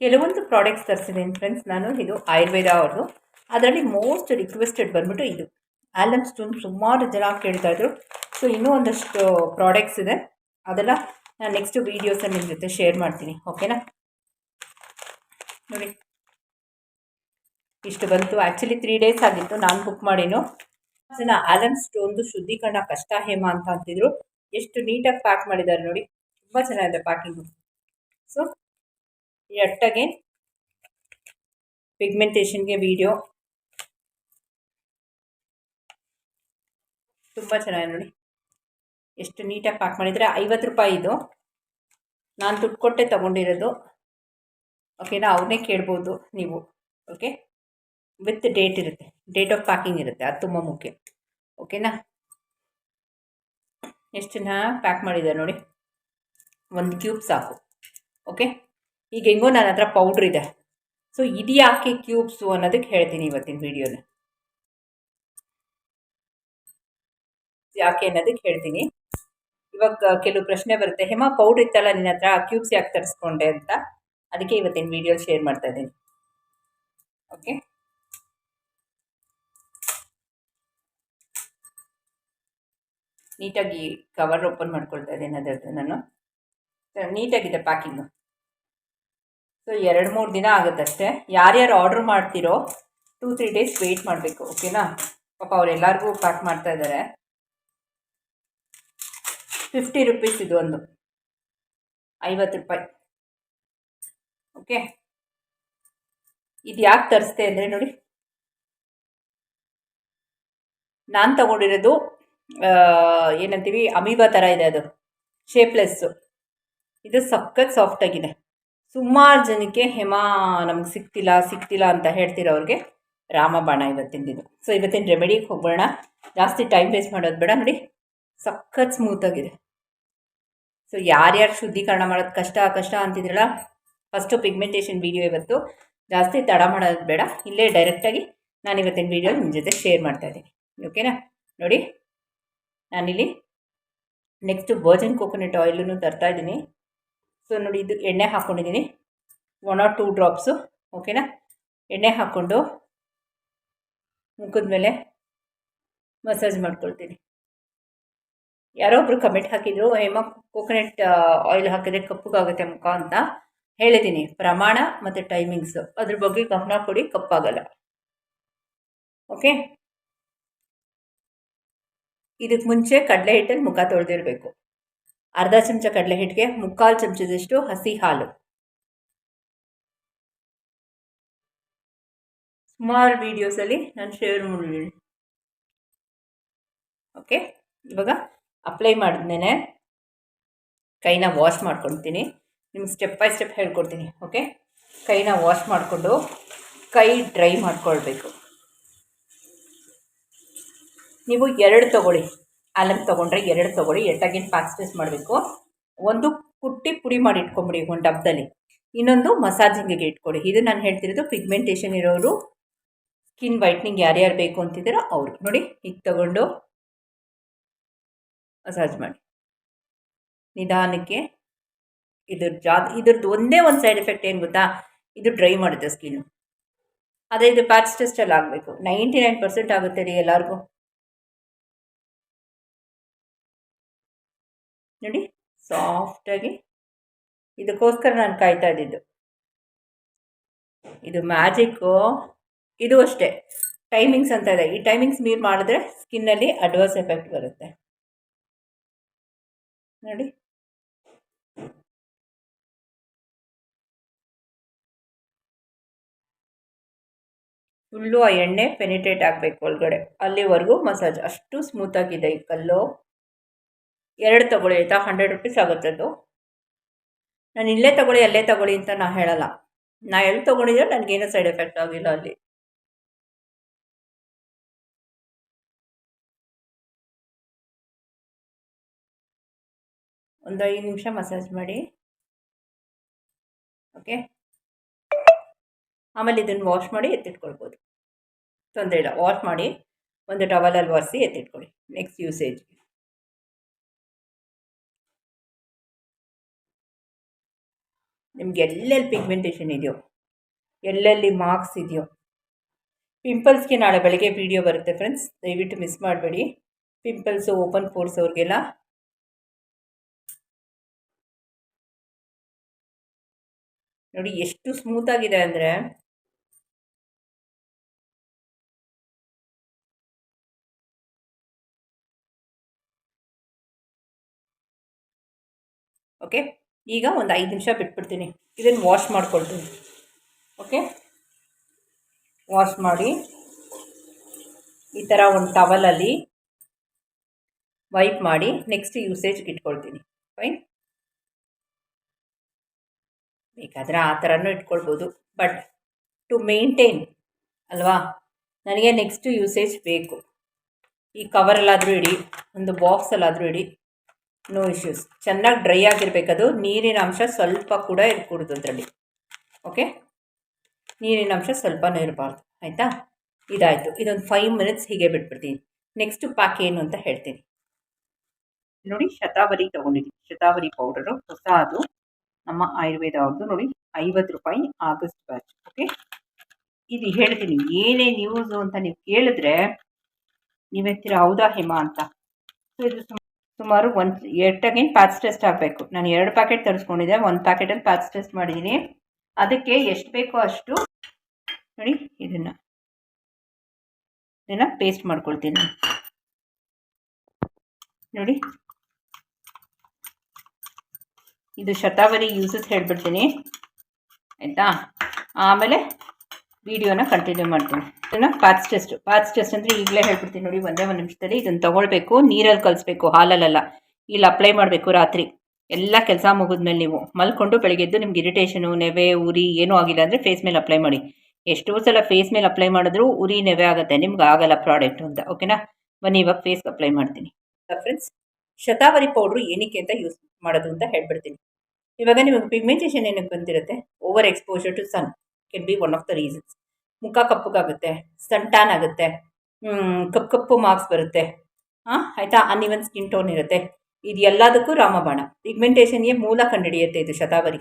ಕೆಲವೊಂದು products ತರಿಸಿದ್ದೀನಿ friends ನಾನು ಇದು ಆಯುರ್ವೇದ ಅವ್ರದ್ದು ಅದರಲ್ಲಿ ಮೋಸ್ಟ್ ರಿಕ್ವೆಸ್ಟೆಡ್ ಬಂದ್ಬಿಟ್ಟು ಇದು. ಆಲಮ್ ಸ್ಟೋನ್ ಸುಮಾರು ಜನ ಕೇಳ್ತಾ ಇದ್ರು. ಸೊ ಇನ್ನೂ ಒಂದಷ್ಟು ಪ್ರಾಡಕ್ಟ್ಸ್ ಇದೆ. ಅದೆಲ್ಲ ನಾನು ನೆಕ್ಸ್ಟ್ ವೀಡಿಯೋಸನ್ನು ನಿಮ್ಮ ಜೊತೆ ಶೇರ್ ಮಾಡ್ತೀನಿ. ಓಕೆನಾ ನೋಡಿ. ಇಷ್ಟು ಬಂತು. ಆ್ಯಕ್ಚುಲಿ ತ್ರೀ ಡೇಸ್ ಆಗಿತ್ತು. ನಾನು ಬುಕ್ ಮಾಡಿನು. ಜನ ಆಲಮ್ ಸ್ಟೋನ್ದು ಶುದ್ಧೀಕರಣ ಕಷ್ಟ ಹೇಮ ಅಂತ ಅಂತಿದ್ರು. ಎಷ್ಟು ನೀಟಾಗಿ ಪ್ಯಾಕ್ ಮಾಡಿದ್ದಾರೆ ನೋಡಿ. ತುಂಬ ಚೆನ್ನಾಗಿದೆ ಪ್ಯಾಕಿಂಗು ಸೊ ಎಟ್ಟಗೆ ಪಿಗ್ಮೆಂಟೇಷನ್ಗೆ ವೀಡಿಯೋ ತುಂಬ ಚೆನ್ನಾಗಿದೆ ನೋಡಿ. ಎಷ್ಟು ನೀಟಾಗಿ ಪ್ಯಾಕ್ ಮಾಡಿದರೆ ಐವತ್ತು ರೂಪಾಯಿ ಇದು. ನಾನು ದುಡ್ಡು ಕೊಟ್ಟೆ ತೊಗೊಂಡಿರೋದು. ಓಕೆನಾ ಅವ್ರನ್ನೇ ಕೇಳ್ಬೋದು ನೀವು. ಓಕೆ ವಿತ್ ಡೇಟ್ ಇರುತ್ತೆ. ಡೇಟ್ ಆಫ್ ಪ್ಯಾಕಿಂಗ್ ಇರುತ್ತೆ. ಅದು ತುಂಬ ಮುಖ್ಯ. ಓಕೆನಾ ಎಷ್ಟು ಚೆನ್ನಾಗಿ ಪ್ಯಾಕ್ ಮಾಡಿದ್ದಾರೆ ನೋಡಿ? ಒಂದು ಕ್ಯೂಬ್ ಸಾಕು. ಓಕೆ ಈಗ ಹೆಂಗೋ ನನ್ನ ಹತ್ರ ಪೌಡ್ರ್ ಇದೆ. ಸೊ ಇದು ಯಾಕೆ ಕ್ಯೂಬ್ಸು ಅನ್ನೋದಕ್ಕೆ ಹೇಳ್ತೀನಿ ಇವತ್ತಿನ ವಿಡಿಯೋನ ಯಾಕೆ ಅನ್ನೋದಕ್ಕೆ ಹೇಳ್ತೀನಿ. ಇವಾಗ ಕೆಲವು ಪ್ರಶ್ನೆ ಬರುತ್ತೆ. ಹೇಮ ಪೌಡ್ರ್ ಇತ್ತಲ್ಲ, ನಿನ್ನ ಹತ್ರ ಕ್ಯೂಬ್ಸ್ ಯಾಕೆ ತರಿಸ್ಕೊಂಡೆ ಅಂತ? ಅದಕ್ಕೆ ಇವತ್ತಿನ ವಿಡಿಯೋ ಶೇರ್ ಮಾಡ್ತಾ ಇದ್ದೀನಿ. ಓಕೆ ನೀಟಾಗಿ ಕವರ್ ಓಪನ್ ಮಾಡ್ಕೊಳ್ತಾ ಇದ್ದೀನಿ ಅದರದ್ದು ನಾನು. ನೀಟಾಗಿದೆ ಪ್ಯಾಕಿಂಗು ಸೊ ಎರಡು ಮೂರು ದಿನ ಆಗುತ್ತಷ್ಟೇ. ಯಾರ್ಯಾರು ಆರ್ಡ್ರ್ ಮಾಡ್ತಿರೋ ಟೂ ತ್ರೀ ಡೇಸ್ ವೇಟ್ ಮಾಡಬೇಕು ಓಕೆನಾ ಪಾಪ ಅವರೆಲ್ಲರಿಗೂ ಪ್ಯಾಕ್ ಮಾಡ್ತಾ ಇದ್ದಾರೆ ಫಿಫ್ಟಿ ರುಪೀಸ್ ಇದು ಒಂದು. ಐವತ್ತು ರೂಪಾಯಿ. ಓಕೆ ಇದು ಯಾಕೆ ತರಿಸ್ದೆ ಅಂದರೆ ನೋಡಿ. ನಾನು ತಗೊಂಡಿರೋದು ಏನಂತೀವಿ, ಅಮೀಬಾ ಥರ ಇದೆ ಅದು. ಶೇಪ್ಲೆಸ್ಸು ಇದು ಸಖತ್ ಸಾಫ್ಟಾಗಿದೆ ಸುಮಾರು ಜನಕ್ಕೆ ಹೆಮ, ನಮ್ಗೆ ಸಿಕ್ತಿಲ್ಲ ಸಿಕ್ತಿಲ್ಲ ಅಂತ ಹೇಳ್ತಿರೋರಿಗೆ ರಾಮಬಾಣ ದಿನ ಸೊ ಇವತ್ತಿನ ರೆಮಿಡಿಗೆ ಹೋಗೋಣ ಜಾಸ್ತಿ ಟೈಮ್ ವೇಸ್ಟ್ ಮಾಡೋದು ಬೇಡ ನೋಡಿ. ಸಖತ್ ಸ್ಮೂತಾಗಿದೆ ಸೊ ಯಾರ್ಯಾರು ಶುದ್ಧೀಕರಣ ಮಾಡೋದು ಕಷ್ಟ ಕಷ್ಟ ಅಂತಿದ್ರಲ್ಲ ಫಸ್ಟು ಪಿಗ್ಮೆಂಟೇಷನ್ ವೀಡಿಯೋ ಇವತ್ತು. ಜಾಸ್ತಿ ತಡ ಮಾಡೋದು ಬೇಡ. ಇಲ್ಲೇ ಡೈರೆಕ್ಟಾಗಿ ನಾನು ಇವತ್ತಿನ ವೀಡಿಯೋ ನಿಮ್ಮ ಜೊತೆ ಶೇರ್ ಮಾಡ್ತಾ ಇದ್ದೀನಿ. ಓಕೆನಾ ನೋಡಿ. ನಾನಿಲ್ಲಿ ನೆಕ್ಸ್ಟು ವರ್ಜಿನ್ ಕೋಕೋನಟ್ ಆಯಿಲನ್ನು ತರ್ತಾ ಇದ್ದೀನಿ. ಸೊ ನೋಡಿ ಇದು ಎಣ್ಣೆ ಹಾಕ್ಕೊಂಡಿದ್ದೀನಿ ಒನ್ ಆರ್ ಟೂ ಡ್ರಾಪ್ಸು ಓಕೆನಾ ಎಣ್ಣೆ ಹಾಕ್ಕೊಂಡು ಮುಖದ ಮೇಲೆ ಮಸಾಜ್ ಮಾಡ್ಕೊಳ್ತೀನಿ. ಯಾರೋ ಒಬ್ರು ಕಮೆಂಟ್ ಹಾಕಿದ್ರು ಹೇಮ ಕೋಕೋನಟ್ ಆಯಿಲ್ ಹಾಕಿದ್ರೆ ಕಪ್ಪಗಾಗುತ್ತೆ ಮುಖ ಅಂತ ಹೇಳಿದ್ದೀನಿ. ಪ್ರಮಾಣ ಮತ್ತು ಟೈಮಿಂಗ್ಸು ಅದ್ರ ಬಗ್ಗೆ ಗಮನ ಕೊಡಿ, ಕಪ್ಪಾಗಲ್ಲ. ಓಕೆ ಇದಕ್ಕೆ ಮುಂಚೆ ಕಡಲೆ ಹಿಟ್ಟಲ್ಲಿ ಮುಖ ತೊಳೆದಿರಬೇಕು. ಅರ್ಧ ಚಮಚ ಕಡಲೆ ಹಿಟ್ಟಿಗೆ ಮುಕ್ಕಾಲು ಚಮಚದಷ್ಟು ಹಸಿ ಹಾಲು ಸುಮಾರು ವೀಡಿಯೋಸಲ್ಲಿ ನಾನು ಶೇರ್ ಮಾಡಿದ್ದೀನಿ ಓಕೆ ಇವಾಗ ಅಪ್ಲೈ ಮಾಡಿದ್ಮೇಲೆ ಕೈನ ವಾಶ್ ಮಾಡ್ಕೊಳ್ತೀನಿ. ನಿಮ್ಗೆ ಸ್ಟೆಪ್ ಬೈ ಸ್ಟೆಪ್ ಹೇಳ್ಕೊಡ್ತೀನಿ. ಓಕೆ ಕೈನ ವಾಶ್ ಮಾಡಿಕೊಂಡು ಕೈ ಡ್ರೈ ಮಾಡ್ಕೊಳ್ಬೇಕು. ನೀವು ಎರಡು ತೊಗೊಳ್ಳಿ. ಆಲಮ್ ತೊಗೊಂಡ್ರೆ ಎರಡು ತೊಗೊಳ್ಳಿ ಪ್ಯಾಕ್ ಸ್ಪೇಸ್ ಮಾಡಬೇಕು. ಒಂದು ಕುಟ್ಟಿ ಪುಡಿ ಮಾಡಿ ಇಟ್ಕೊಂಬಿಡಿ ಒಂದು ಡಬ್ಬದಲ್ಲಿ ಇನ್ನೊಂದು ಮಸಾಜಿಂಗಿಗೆ ಇಟ್ಕೊಡಿ. ಇದು ನಾನು ಹೇಳ್ತಿರೋದು ಪಿಗ್ಮೆಂಟೇಷನ್ ಇರೋರು ಸ್ಕಿನ್ ವೈಟ್ನಿಂಗ್ ಯಾರ್ಯಾರು ಬೇಕು ಅಂತಿದ್ದೀರೋ ಅವರು. ನೋಡಿ, ಈಗ ತಗೊಂಡು ಮಸಾಜ್ ಮಾಡಿ. ನಿಧಾನಕ್ಕೆ ಇದ್ರ ಜಾ ಇದ್ರದ್ದು ಒಂದೇ ಒಂದು ಸೈಡ್ ಎಫೆಕ್ಟ್ ಏನು ಗೊತ್ತಾ? ಇದು ಡ್ರೈ ಮಾಡುತ್ತೆ ಸ್ಕಿನ್ನು ಅದೇ ಇದು ಪ್ಯಾಚ್ ಟೆಸ್ಟಲ್ಲಿ ಆಗಬೇಕು. ನೈಂಟಿ ನೈನ್ ಪರ್ಸೆಂಟ್ ಆಗುತ್ತೆ ರೀ ಎಲ್ಲರಿಗೂ. ನೋಡಿ ಸಾಫ್ಟಾಗಿ ಇದಕ್ಕೋಸ್ಕರ ನಾನು ಕಾಯ್ತಾ ಇದ್ದಿದ್ದು. ಇದು ಮ್ಯಾಜಿಕ್ಕು ಇದು ಅಷ್ಟೇ. ಟೈಮಿಂಗ್ಸ್ ಅಂತ ಇದೆ. ಈ ಟೈಮಿಂಗ್ಸ್ ಮೀರ್ ಮಾಡಿದ್ರೆ ಸ್ಕಿನ್ನಲ್ಲಿ ಅಡ್ವರ್ಸ್ ಎಫೆಕ್ಟ್ ಬರುತ್ತೆ. ನೋಡಿ. ಫುಲ್ಲು ಆ ಎಣ್ಣೆ ಪೆನಿಟ್ರೇಟ್ ಆಗಬೇಕು ಒಳಗಡೆ. ಅಲ್ಲಿವರೆಗೂ ಮಸಾಜ್ ಅಷ್ಟು ಸ್ಮೂತಾಗಿದೆ ಈ ಕಲ್ಲು. ಎರಡು ತಗೊಳ್ಳಿ ಆಯಿತಾ? ಹಂಡ್ರೆಡ್ ರುಪೀಸ್ ಆಗುತ್ತೆ ಅದು ನಾನು ಇಲ್ಲೇ ತಗೊಳ್ಳಿ, ಅಲ್ಲೇ ತಗೊಳ್ಳಿ ಅಂತ ನಾ ಹೇಳಲ್ಲ. ನಾ ಎಲ್ಲಿ ತೊಗೊಂಡಿದ್ರೆ ನನಗೇನು ಸೈಡ್ ಎಫೆಕ್ಟ್ ಆಗಿಲ್ಲ ಅಲ್ಲಿ. ಒಂದು ಐದು ನಿಮಿಷ ಮಸಾಜ್ ಮಾಡಿ. ಓಕೆ ಆಮೇಲೆ ಇದನ್ನು ವಾಶ್ ಮಾಡಿ ಎತ್ತಿಟ್ಕೊಳ್ಬೋದು. ತೊಂದರೆ ಇಲ್ಲ. ವಾಶ್ ಮಾಡಿ, ಒಂದು ಟವಲಲ್ಲಿ ಒರೆಸಿ ಎತ್ತಿಟ್ಕೊಳ್ಳಿ ನೆಕ್ಸ್ಟ್ ಯೂಸೇಜ್ ನಿಮ್ಗೆ ಎಲ್ಲೆಲ್ಲಿ ಪಿಗ್ಮೆಂಟೇಷನ್ ಇದೆಯೋ, ಎಲ್ಲೆಲ್ಲಿ ಮಾರ್ಕ್ಸ್ ಇದೆಯೋ ಪಿಂಪಲ್ಸ್ಗೆ ನಾಳೆ ಬೆಳಗ್ಗೆ ವಿಡಿಯೋ ಬರುತ್ತೆ ಫ್ರೆಂಡ್ಸ್ ದಯವಿಟ್ಟು ಮಿಸ್ ಮಾಡಬೇಡಿ. ಪಿಂಪಲ್ಸು ಓಪನ್ ಪೋರ್ಸ್ ಅವ್ರಿಗೆಲ್ಲ. ನೋಡಿ ಎಷ್ಟು ಸ್ಮೂತಾಗಿದೆ ಅಂದರೆ ಓಕೆ ಈಗ ಒಂದು ಐದು ನಿಮಿಷ ಬಿಟ್ಬಿಡ್ತೀನಿ. ಇದನ್ನು ವಾಶ್ ಮಾಡ್ಕೊಳ್ತೀನಿ. ಓಕೆ ವಾಶ್ ಮಾಡಿ, ಈ ಥರ ಒಂದು ಟವಲಲ್ಲಿ ವೈಪ್ ಮಾಡಿ ನೆಕ್ಸ್ಟ್ ಯೂಸೇಜ್ ಇಟ್ಕೊಳ್ತೀನಿ. ಫೈನ್ ಬೇಕಾದರೆ ಆ ಥರನೂ ಇಟ್ಕೊಳ್ಬೋದು. ಬಟ್ ಟು ಮೇಂಟೈನ್ ಅಲ್ವಾ? ನನಗೆ ನೆಕ್ಸ್ಟ್ ಯೂಸೇಜ್ ಬೇಕು. ಈ ಕವರಲ್ಲಾದರೂ ಇಡಿ, ಒಂದು ಬಾಕ್ಸಲ್ಲಾದರೂ ಇಡಿ. ನೋ ಇಶ್ಯೂಸ್ ಚೆನ್ನಾಗಿ ಡ್ರೈ ಆಗಿರಬೇಕದು ನೀರಿನ ಅಂಶ ಸ್ವಲ್ಪ ಕೂಡ ಇರಕೂಡ್ದು ಅದರಲ್ಲಿ. ಓಕೆ ನೀರಿನ ಅಂಶ ಸ್ವಲ್ಪನೂ ಇರಬಾರ್ದು. ಆಯಿತಾ? ಇದಾಯಿತು. ಇದೊಂದು ಫೈವ್ ಮಿನಿಟ್ಸ್ ಹೀಗೆ ಬಿಟ್ಬಿಡ್ತೀನಿ. ನೆಕ್ಸ್ಟ್ ಪ್ಯಾಕ್ ಏನು ಅಂತ ಹೇಳ್ತೀನಿ. ನೋಡಿ, ಶತಾವರಿ ತೊಗೊಂಡಿದ್ದೀನಿ. ಶತಾವರಿ ಪೌಡರು ಹೊಸ ಅದು ನಮ್ಮ ಆಯುರ್ವೇದ ಅವ್ರದ್ದು ನೋಡಿ, ಐವತ್ತು ರೂಪಾಯಿ ಆಗಸ್ಟ್ ಬ್ಯಾಚ್ ಓಕೆ ಇದು ಹೇಳ್ತೀನಿ. ಏನೇ ನ್ಯೂಸು ಅಂತ ನೀವು ಕೇಳಿದ್ರೆ ನೀವೆತ್ತೀರ ಹೌದಾ ಹೇಮಾ ಅಂತ? ಸೊ ಇದು ಸುಮಾರು ಒಂದು ಎಟ್ಟಾಗಿನ ಪ್ಯಾಚ್ ಟೆಸ್ಟ್ ಆಗಬೇಕು. ನಾನು ಎರಡು ಪ್ಯಾಕೆಟ್ ತರಿಸ್ಕೊಂಡಿದ್ದೆ, ಒಂದು ಪ್ಯಾಕೆಟಲ್ಲಿ ಪ್ಯಾಚ್ ಟೆಸ್ಟ್ ಮಾಡಿದ್ದೀನಿ ಅದಕ್ಕೆ ಎಷ್ಟು ಬೇಕೋ ಅಷ್ಟು ನೋಡಿ ಇದನ್ನು. ಇದನ್ನು ಪೇಸ್ಟ್ ಮಾಡ್ಕೊಳ್ತೀನಿ. ನೋಡಿ. ಇದು ಶತಾವರಿ ಯೂಸಸ್ ಹೇಳ್ಬಿಡ್ತೀನಿ. ಆಯಿತಾ? ಆಮೇಲೆ ವಿಡಿಯೋನ ಕಂಟಿನ್ಯೂ ಮಾಡ್ತೀನಿ. ಇದನ್ನು ಪಾಚ್ ಟೆಸ್ಟ್ ಪಾಚ್ ಟೆಸ್ಟ್ ಅಂದರೆ ಈಗಲೇ ಹೇಳ್ಬಿಡ್ತೀನಿ ನೋಡಿ, ಒಂದೇ ಒಂದು ನಿಮಿಷದಲ್ಲಿ ಇದನ್ನು ತೊಗೊಳ್ಬೇಕು, ನೀರಲ್ಲಿ ಕಲಿಸ್ಬೇಕು, ಹಾಲಲ್ಲೆಲ್ಲ. ಇಲ್ಲಿ ಅಪ್ಲೈ ಮಾಡಬೇಕು ರಾತ್ರಿ. ಎಲ್ಲ ಕೆಲಸ ಮುಗಿದ್ಮೇಲೆ ನೀವು ಮಲ್ಕೊಂಡು ಬೆಳಗ್ಗೆದ್ದು ನಿಮ್ಗೆ ಇರಿಟೇಷನು ನೆವೆ, ಉರಿ ಏನೂ ಆಗಿಲ್ಲ ಅಂದರೆ ಫೇಸ್ ಮೇಲೆ ಅಪ್ಲೈ ಮಾಡಿ. ಎಷ್ಟೋ ಸಲ ಫೇಸ್ ಮೇಲೆ ಅಪ್ಲೈ ಮಾಡಿದ್ರೂ ಉರಿ, ನೆವೆ ಆಗುತ್ತೆ, ನಿಮ್ಗೆ ಆಗಲ್ಲ ಪ್ರಾಡಕ್ಟ್ ಅಂತ. ಓಕೆನಾ ಬನ್ನಿ, ಇವಾಗ ಫೇಸ್ಗೆ ಅಪ್ಲೈ ಮಾಡ್ತೀನಿ. ಫ್ರೆಂಡ್ಸ್ ಶತಾವರಿ ಪೌಡ್ರು ಏನಕ್ಕೆ ಅಂತ ಯೂಸ್ ಮಾಡೋದು ಅಂತ ಹೇಳ್ಬಿಡ್ತೀನಿ. ಇವಾಗ ನಿಮಗೆ ಪಿಗ್ಮೆಂಟೇಷನ್ ಏನಕ್ಕೆ ಬಂದಿರುತ್ತೆ? Over exposure to sun can be one of the reasons ಮುಖ ಕಪ್ಪಗಾಗುತ್ತೆ ಸನ್ ಟ್ಯಾನ್ ಆಗುತ್ತೆ ಕಪ್ಪು ಕಪ್ಪು ಮಾರ್ಕ್ಸ್ ಬರುತ್ತೆ. ಹಾಂ ಆಯಿತಾ? ಅನ್ಇವನ್ ಸ್ಕಿನ್ ಟೋನ್ ಇರುತ್ತೆ. ಇದು ಎಲ್ಲದಕ್ಕೂ ರಾಮಬಾಣ. ಪಿಗ್ಮೆಂಟೇಷನ್ಗೆ ಮೂಲ ಕಂಡುಹಿಡಿಯುತ್ತೆ ಇದು ಶತಾವರಿ.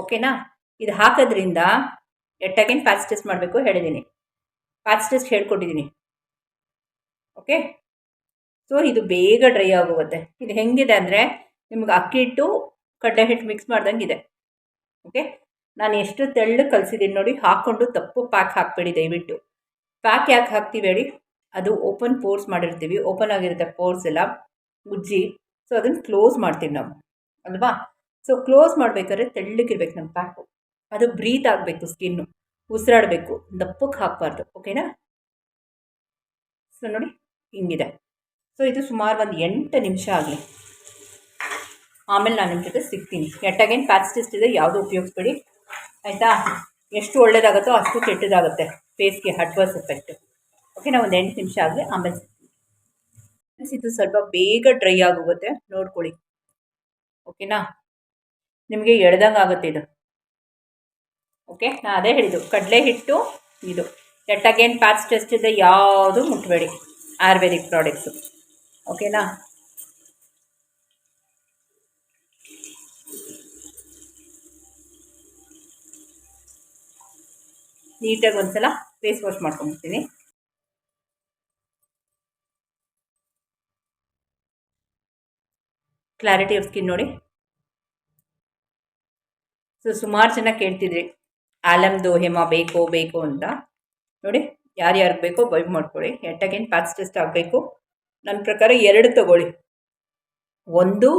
ಓಕೆನಾ? ಇದು ಹಾಕೋದ್ರಿಂದ ಎಟ್ಟಾಗೇನು ಪ್ಯಾಚ್ ಟೆಸ್ಟ್ ಮಾಡಬೇಕು ಹೇಳಿದ್ದೀನಿ ಪ್ಯಾಚ್ ಟೆಸ್ಟ್ ಹೇಳ್ಕೊಟ್ಟಿದ್ದೀನಿ ಓಕೆ? ಸೊ ಇದು ಬೇಗ ಡ್ರೈ ಆಗೋಗುತ್ತೆ. ಇದು ಹೆಂಗಿದೆ ಅಂದರೆ ನಿಮ್ಗೆ ಅಕ್ಕಿ ಹಿಟ್ಟು ಕಡಲೆ ಹಿಟ್ಟು ಮಿಕ್ಸ್ ಮಾಡ್ದಂಗೆ ಇದೆ. ಓಕೆ? ನಾನು ಎಷ್ಟು ತೆಳ್ಳು ಕಲಿಸಿದ್ದೀನಿ ನೋಡಿ, ಹಾಕ್ಕೊಂಡು ತಪ್ಪು ಪ್ಯಾಕ್ ಹಾಕಬೇಡಿ ದಯವಿಟ್ಟು. ಪ್ಯಾಕ್ ಯಾಕೆ ಹಾಕ್ತೀವಿ ಹೇಳಿ? ಅದು ಓಪನ್ ಪೋರ್ಸ್ ಮಾಡಿರ್ತೀವಿ, ಓಪನ್ ಆಗಿರುತ್ತೆ ಪೋರ್ಸ್ ಎಲ್ಲ ಉಜ್ಜಿ ಸೊ ಅದನ್ನು ಕ್ಲೋಸ್ ಮಾಡ್ತೀವಿ ನಾವು, ಅಲ್ವಾ? ಸೊ ಕ್ಲೋಸ್ ಮಾಡಬೇಕಾದ್ರೆ ತೆಳ್ಳಗಿರ್ಬೇಕು ನಮ್ಮ ಪ್ಯಾಕು. ಅದು ಬ್ರೀತ್ ಆಗಬೇಕು, ಸ್ಕಿನ್ನು. ಉಸಿರಾಡಬೇಕು, ದಪ್ಪಕ್ಕೆ ಹಾಕಬಾರ್ದು, ಓಕೆನಾ? ಸೊ ನೋಡಿ, ಹಿಂಗಿದೆ. ಸೊ ಇದು ಸುಮಾರು ಒಂದು ಎಂಟು ನಿಮಿಷ ಆಗಲಿ. ಆಮೇಲೆ ನಾನು ನಿಮ್ಮ ಜೊತೆ ಸಿಗ್ತೀನಿ. ಎಟ್ಟಾಗೇನು ಪ್ಯಾಚ್ ಟೆಸ್ಟ್ ಇದೆ, ಯಾವುದು ಉಪಯೋಗಿಸ್ಬೇಡಿ? ಆಯಿತಾ? ಎಷ್ಟು ಒಳ್ಳೇದಾಗುತ್ತೋ ಅಷ್ಟು ಕೆಟ್ಟದಾಗುತ್ತೆ. ಫೇಸ್ಗೆ ಅಡ್ವರ್ಸ್ ಎಫೆಕ್ಟ್ ಓಕೆ ನಾವು ಒಂದು ಎಂಟು ನಿಮಿಷ ಆಗಲಿ ಆಮೇಲೆ ಇದು ಸ್ವಲ್ಪ ಬೇಗ ಡ್ರೈ ಆಗೋಗುತ್ತೆ. ನೋಡ್ಕೊಳ್ಳಿ. ಓಕೆನಾ ನಿಮಗೆ ಎಳ್ದಂಗೆ ಆಗುತ್ತೆ ಇದು. ಓಕೆ ನಾನು ಅದೇ ಹೇಳಿದ್ದು. ಕಡಲೆ ಹಿಟ್ಟು ಇದು ಎಟ್ಟಾಗೇನು ಪ್ಯಾಚ್ ಟೆಸ್ಟ್ ಇದೆ ಯಾವುದು ಮುಟ್ಟಬೇಡಿ ಆಯುರ್ವೇದಿಕ್ ಪ್ರಾಡಕ್ಟ್ಸು ಓಕೆನಾ ನೀಟಾಗಿ ಒಂದ್ಸಲ ಫೇಸ್ ವಾಶ್ ಮಾಡ್ಕೊಂಬಿಡ್ತೀನಿ ಕ್ಲಾರಿಟಿ ಆಫ್ ಸ್ಕಿನ್ ನೋಡಿ. ಸೊ ಸುಮಾರು ಜನ ಕೇಳ್ತಿದ್ರಿ ಆಲಮ್ದು ಹೇಮ ಬೇಕು ಬೇಕು ಅಂತ. ನೋಡಿ ಯಾರ್ಯಾರಿಗೆ ಬೇಕೋ ಬೈ ಮಾಡ್ಕೊಳ್ಳಿ. ಎಟ್ ಅಗೇನ್ ಪ್ಯಾಕ್ಸ್ ಟೆಸ್ಟ್ ಆಗಬೇಕು. ನನ್ನ ಪ್ರಕಾರ ಎರಡು ತಗೊಳ್ಳಿ. ಒಂದು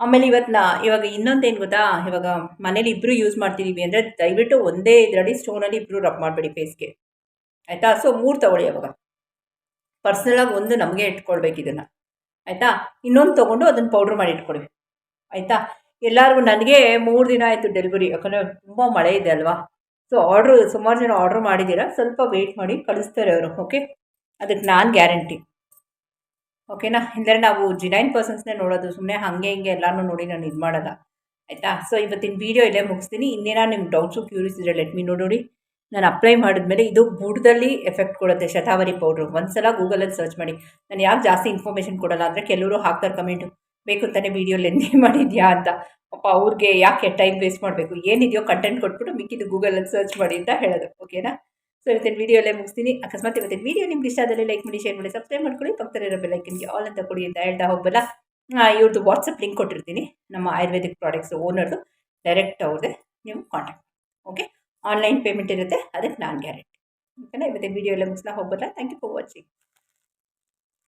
ಆಮೇಲೆ ಇವತ್ತು ನಾ, ಇವಾಗ ಇನ್ನೊಂದೇನು ಗೊತ್ತಾ? ಇವಾಗ ಮನೇಲಿ ಇಬ್ಬರು ಯೂಸ್ ಮಾಡ್ತಿದ್ದೀವಿ ಅಂದರೆ ದಯವಿಟ್ಟು ಒಂದೇ ಇದರಲ್ಲಿ ಸ್ಟೋನಲ್ಲಿ ಇಬ್ಬರು ರಬ್ ಮಾಡಬೇಡಿ ಫೇಸ್ಗೆ ಆಯಿತಾ? ಸೊ ಮೂರು ತಗೊಳ್ಳಿ ಅವಾಗ. ಪರ್ಸ್ನಲಾಗಿ ಒಂದು ನಮಗೆ ಇಟ್ಕೊಳ್ಬೇಕು ಇದನ್ನು. ಆಯಿತಾ? ಇನ್ನೊಂದು ತೊಗೊಂಡು ಅದನ್ನು ಪೌಡ್ರ್ ಮಾಡಿ ಇಟ್ಕೊಳ್ಳಿ ಆಯಿತಾ? ಎಲ್ಲರಿಗೂ ನನಗೆ ಮೂರು ದಿನ ಆಯಿತು ಡೆಲಿವರಿ ಯಾಕಂದರೆ ತುಂಬ ಮಳೆ ಇದೆ ಅಲ್ವಾ? ಸೊ ಆರ್ಡ್ರು ಸುಮಾರು ಜನ ಆರ್ಡ್ರ್ ಮಾಡಿದ್ದೀರಾ ಸ್ವಲ್ಪ ವೆಯ್ಟ್ ಮಾಡಿ ಕಳಿಸ್ತಾರೆ ಅವರು ಓಕೆ ಅದಕ್ಕೆ ನಾನು ಗ್ಯಾರಂಟಿ ಓಕೆನಾ? ಇಲ್ಲದೆ ನಾವು ಜಿನೈನ್ ಪರ್ಸನ್ಸ್ನೇ ನೋಡೋದು ಸುಮ್ಮನೆ ಹಾಗೆ ಹಿಂಗೆ ಎಲ್ಲನೂ ನೋಡಿ ನಾನು ಇದು ಮಾಡೋಲ್ಲ, ಆಯಿತಾ? ಸೊ ಇವತ್ತಿನ ವೀಡಿಯೋ ಇಲ್ಲೇ ಮುಗಿಸ್ತೀನಿ. ಇನ್ನೇನೋ ನಿಮ್ಮ ಡೌಟ್ಸು ಕ್ಯೂರಿಯಸ್ ಇದ್ರೆ ಲೆಟ್ ಮೀ ನೋಡಿ. ನಾನು ಅಪ್ಲೈ ಮಾಡಿದ್ಮೇಲೆ ಇದು ಬುಡದಲ್ಲಿ ಎಫೆಕ್ಟ್ ಕೊಡುತ್ತೆ, ಶತಾವರಿ ಪೌಡ್ರು ಒಂದು ಸಲ ಗೂಗಲಲ್ಲಿ ಸರ್ಚ್ ಮಾಡಿ. ನಾನು ಯಾಕೆ ಜಾಸ್ತಿ ಇನ್ಫಾರ್ಮೇಷನ್ ಕೊಡಲ್ಲ ಅಂದರೆ ಕೆಲವರು ಹಾಕ್ತಾರೆ ಕಮೆಂಟು ಬೇಕು ತಾನೇ ವೀಡಿಯೋ ಲೆಂದಿ ಮಾಡಿದ್ಯಾ? ಅಂತ. ಪಾಪ ಅವ್ರಿಗೆ ಯಾಕೆ ಟೈಮ್ ವೇಸ್ಟ್ ಮಾಡಬೇಕು? ಏನಿದೆಯೋ ಕಂಟೆಂಟ್ ಕೊಟ್ಬಿಟ್ಟು ಮಿಕ್ಕಿದ್ದು ಗೂಗಲಲ್ಲಿ ಸರ್ಚ್ ಮಾಡಿ ಅಂತ ಹೇಳೋದು. ಓಕೆನಾ? ಸೊ ಇವತ್ತಿನ ವೀಡಿಯೋಲ್ಲೇ ಮುಗಿಸ್ತೀನಿ, ಅಕಸ್ಮಾತ್ ಇವತ್ತಿನ ವೀಡಿಯೋ ನಿಮ್ಗೆ ಇಷ್ಟ ಆದಲ್ಲಿ ಲೈಕ್ ಮಾಡಿ ಶೇರ್ ಮಾಡಿ ಸಬ್ಸ್ಕ್ರೈಬ್ ಮಾಡ್ಕೊಳ್ಳಿ. ಪಕ್ಕದಲ್ಲಿರೋ ಬೆಲ್ಲೈಕನ್ಗೆ ಆಲ್ ಅಂತ ಕೊಡಿ ಅಂತ ಹೇಳ್ತಾ ಹೋಗಲ್ಲ ಇವ್ರದ್ದು ವಾಟ್ಸಪ್ ಲಿಂಕ್ ಕೊಟ್ಟಿರ್ತೀನಿ, ನಮ್ಮ ಆಯುರ್ವೇದಿಕ್ ಪ್ರಾಡಕ್ಟ್ಸ್ ಓನರ್ದು ಡೈರೆಕ್ಟ್ ಅವ್ರದ್ದೇ ನೀವು ಕಾಂಟ್ಯಾಕ್ಟ್ ಓಕೆ ಆನ್ಲೈನ್ ಪೇಮೆಂಟ್ ಇರುತ್ತೆ, ಅದಕ್ಕೆ ನಾನು ಗ್ಯಾರಂಟಿ ಓಕೆನಾ ಇವತ್ತಿನ ವೀಡಿಯೋ ಎಲ್ಲ ಮುಗಿಸ್ತಾ ಹೋಗಲ್ಲ ಥ್ಯಾಂಕ್ ಯು ಫಾರ್ ವಾಚಿಂಗ್